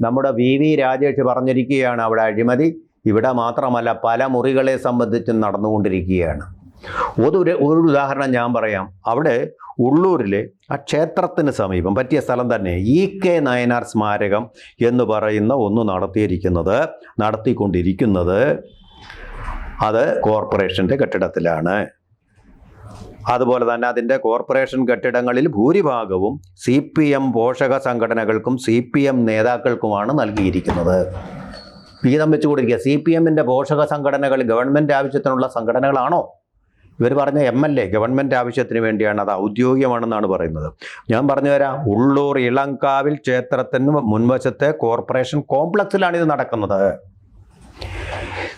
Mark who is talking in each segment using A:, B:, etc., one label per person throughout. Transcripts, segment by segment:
A: നമ്മുടെ V V Rajesh പറഞ്ഞിരിക്കുകയാണ് അവിടെ അഴിമതി. ഇവിടെ മാത്രമല്ല പല മുറികളെ സംബന്ധിച്ചും നടന്നുകൊണ്ടിരിക്കുകയാണ്. ഒരു ഒരു ഉദാഹരണം ഞാൻ പറയാം. അവിടെ ഉള്ളൂരിലെ ആ ക്ഷേത്രത്തിന് സമീപം പറ്റിയ സ്ഥലം തന്നെ ഇ കെ നയനാർ സ്മാരകം എന്ന് പറയുന്ന ഒന്ന് നടത്തിയിരിക്കുന്നത് നടത്തിക്കൊണ്ടിരിക്കുന്നത് അത് കോർപ്പറേഷന്റെ കെട്ടിടത്തിലാണ്. അതുപോലെ തന്നെ അതിന്റെ കോർപ്പറേഷൻ കെട്ടിടങ്ങളിൽ ഭൂരിഭാഗവും സി പി എം പോഷക സംഘടനകൾക്കും സി പി എം നേതാക്കൾക്കുമാണ് നൽകിയിരിക്കുന്നത്. വീതം കൊടുക്കുക സി പി എമ്മിന്റെ പോഷക സംഘടനകൾ ഗവൺമെന്റ് ആവശ്യത്തിനുള്ള സംഘടനകളാണോ? ഇവർ പറഞ്ഞ എം എൽ എ ഗവൺമെന്റ് ആവശ്യത്തിന് വേണ്ടിയാണ്. അത് ഔദ്യോഗികമാണെന്നാണ് പറയുന്നത്. ഞാൻ പറഞ്ഞു തരാം. ഉള്ളൂർ ഇളങ്കാവിൽ ക്ഷേത്രത്തിന് മുൻവശത്തെ കോർപ്പറേഷൻ കോംപ്ലക്സിലാണ് ഇത് നടക്കുന്നത്.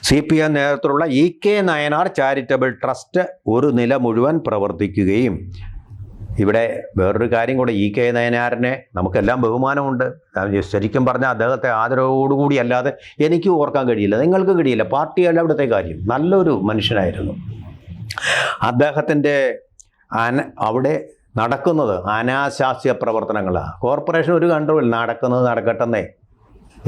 A: സി പി എം നേതൃത്വത്തിലുള്ള E K Nayanar charitable trust ഒരു നില മുഴുവൻ പ്രവർത്തിക്കുകയും ഇവിടെ വേറൊരു കാര്യം കൂടെ ഇ കെ നയനാറിനെ നമുക്കെല്ലാം ബഹുമാനമുണ്ട്. ശരിക്കും പറഞ്ഞാൽ അദ്ദേഹത്തെ ആദരവോടുകൂടി അല്ലാതെ എനിക്ക് ഓർക്കാൻ കഴിയില്ല. നിങ്ങൾക്ക് കഴിയില്ല. പാർട്ടിയല്ല അവിടുത്തെ കാര്യം. നല്ലൊരു മനുഷ്യനായിരുന്നു. അദ്ദേഹത്തിന്റെ അന അവിടെ നടക്കുന്നത് അനാശാസ്യ പ്രവർത്തനങ്ങളാണ് കോർപ്പറേഷൻ ഒരു കൺട്രോൾ നടക്കുന്നത് നടക്കട്ടെന്നേ.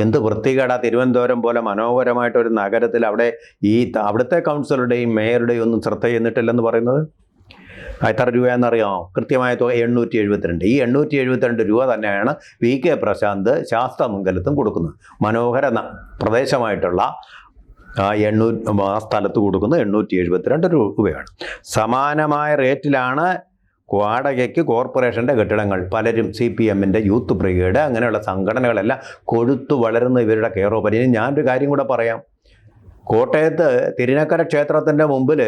A: എന്ത് വൃത്തികേടാ തിരുവനന്തപുരം പോലെ മനോഹരമായിട്ട് ഒരു നഗരത്തിൽ അവിടെ ഈ അവിടുത്തെ കൗൺസിലറുടെയും മേയറുടെയും ഒന്നും ശ്രദ്ധ ചെയ്യുന്നിട്ടില്ലെന്ന് പറയുന്നത്? എത്ര രൂപയെന്നറിയാമോ കൃത്യമായ തുക എണ്ണൂറ്റി എഴുപത്തിരണ്ട് ഈ എണ്ണൂറ്റി എഴുപത്തിരണ്ട് രൂപ തന്നെയാണ് വി കെ പ്രശാന്ത് ശാസ്ത്രമംഗലത്തും കൊടുക്കുന്നത്. മനോഹര പ്രദേശമായിട്ടുള്ള എണ്ണൂ ആ സ്ഥലത്ത് കൊടുക്കുന്ന എണ്ണൂറ്റി എഴുപത്തിരണ്ട് രൂപയാണ്. സമാനമായ റേറ്റിലാണ് വാടകയ്ക്ക് കോർപ്പറേഷന്റെ കെട്ടിടങ്ങൾ പലരും സി പി എമ്മിന്റെ യൂത്ത് ബ്രിഗേഡ് അങ്ങനെയുള്ള സംഘടനകളെല്ലാം കൊഴുത്തു വളരുന്ന ഇവരുടെ കെയറോ പരി ഞാനൊരു കാര്യം കൂടെ പറയാം. കോട്ടയത്ത് തിരുനക്കര ക്ഷേത്രത്തിന്റെ മുമ്പിൽ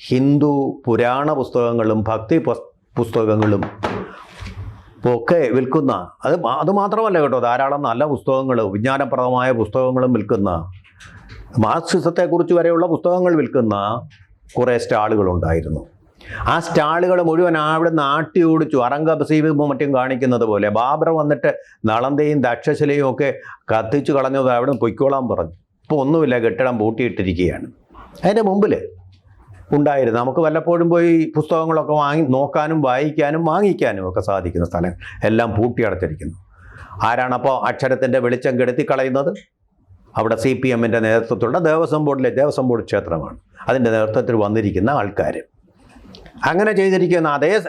A: ഹിന്ദു പുരാണ പുസ്തകങ്ങളും ഭക്തി പുസ്തകങ്ങളും ഒക്കെ വിൽക്കുന്ന അത് അത് മാത്രമല്ല കേട്ടോ ധാരാളം നല്ല പുസ്തകങ്ങൾ വിജ്ഞാനപ്രദമായ പുസ്തകങ്ങളും വിൽക്കുന്ന മാർക്സിസത്തെക്കുറിച്ച് വരെയുള്ള പുസ്തകങ്ങൾ വിൽക്കുന്ന കുറേ സ്റ്റാളുകളുണ്ടായിരുന്നു. ആ സ്റ്റാളുകൾ മുഴുവൻ അവിടെ ആട്ടി ഓടിച്ചു. അറംഗബസീബും മറ്റും കാണിക്കുന്നത് പോലെ. ബാബർ വന്നിട്ട് നളന്തയും ദക്ഷശിലയും ഒക്കെ കത്തിച്ചു കളഞ്ഞത് അവിടെ പൊയ്ക്കോളാൻ പറഞ്ഞു. ഇപ്പോൾ ഒന്നുമില്ല കെട്ടിടം പൂട്ടിയിട്ടിരിക്കുകയാണ്. അതിന്റെ മുമ്പിൽ ഉണ്ടായിരുന്നു. നമുക്ക് വല്ലപ്പോഴും പോയി പുസ്തകങ്ങളൊക്കെ വാങ്ങി നോക്കാനും വായിക്കാനും വാങ്ങിക്കാനും ഒക്കെ സാധിക്കുന്ന സ്ഥലം എല്ലാം പൂട്ടിയടച്ചിരിക്കുന്നു ആരാണപ്പോൾ അക്ഷരത്തിന്റെ വെളിച്ചം കെടുത്തി കളയുന്നത്? അവിടെ സി പി എമ്മിന്റെ നേതൃത്വത്തിലുള്ള ദേവസ്വം ബോർഡിലെ ദേവസ്വം ബോർഡ് ക്ഷേത്രമാണ്. അതിന്റെ നേതൃത്വത്തിൽ വന്നിരിക്കുന്ന ആൾക്കാർ അങ്ങനെ ചെയ്തിരിക്കുന്ന അതേ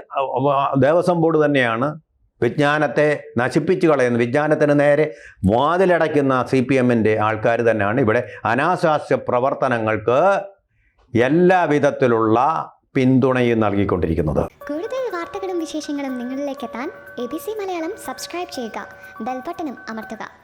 A: ദേവസ്വം ബോർഡ് തന്നെയാണ് വിജ്ഞാനത്തെ നശിപ്പിച്ചു കളയുന്ന വിജ്ഞാനത്തിന് നേരെ വാതിലടയ്ക്കുന്ന സി പി എമ്മിന്റെ ആൾക്കാർ തന്നെയാണ്. ഇവിടെ അനാശാസ്യ പ്രവർത്തനങ്ങൾക്ക് എല്ലാ വിധത്തിലുള്ള പിന്തുണയും നൽകിക്കൊണ്ടിരിക്കുന്നത്.
B: കൂടുതൽ വാർത്തകളും വിശേഷങ്ങളും നിങ്ങളിലേക്ക് എത്താൻ A B C Malayalam subscribe ചെയ്യുക. ബെൽബട്ടനും അമർത്തുക.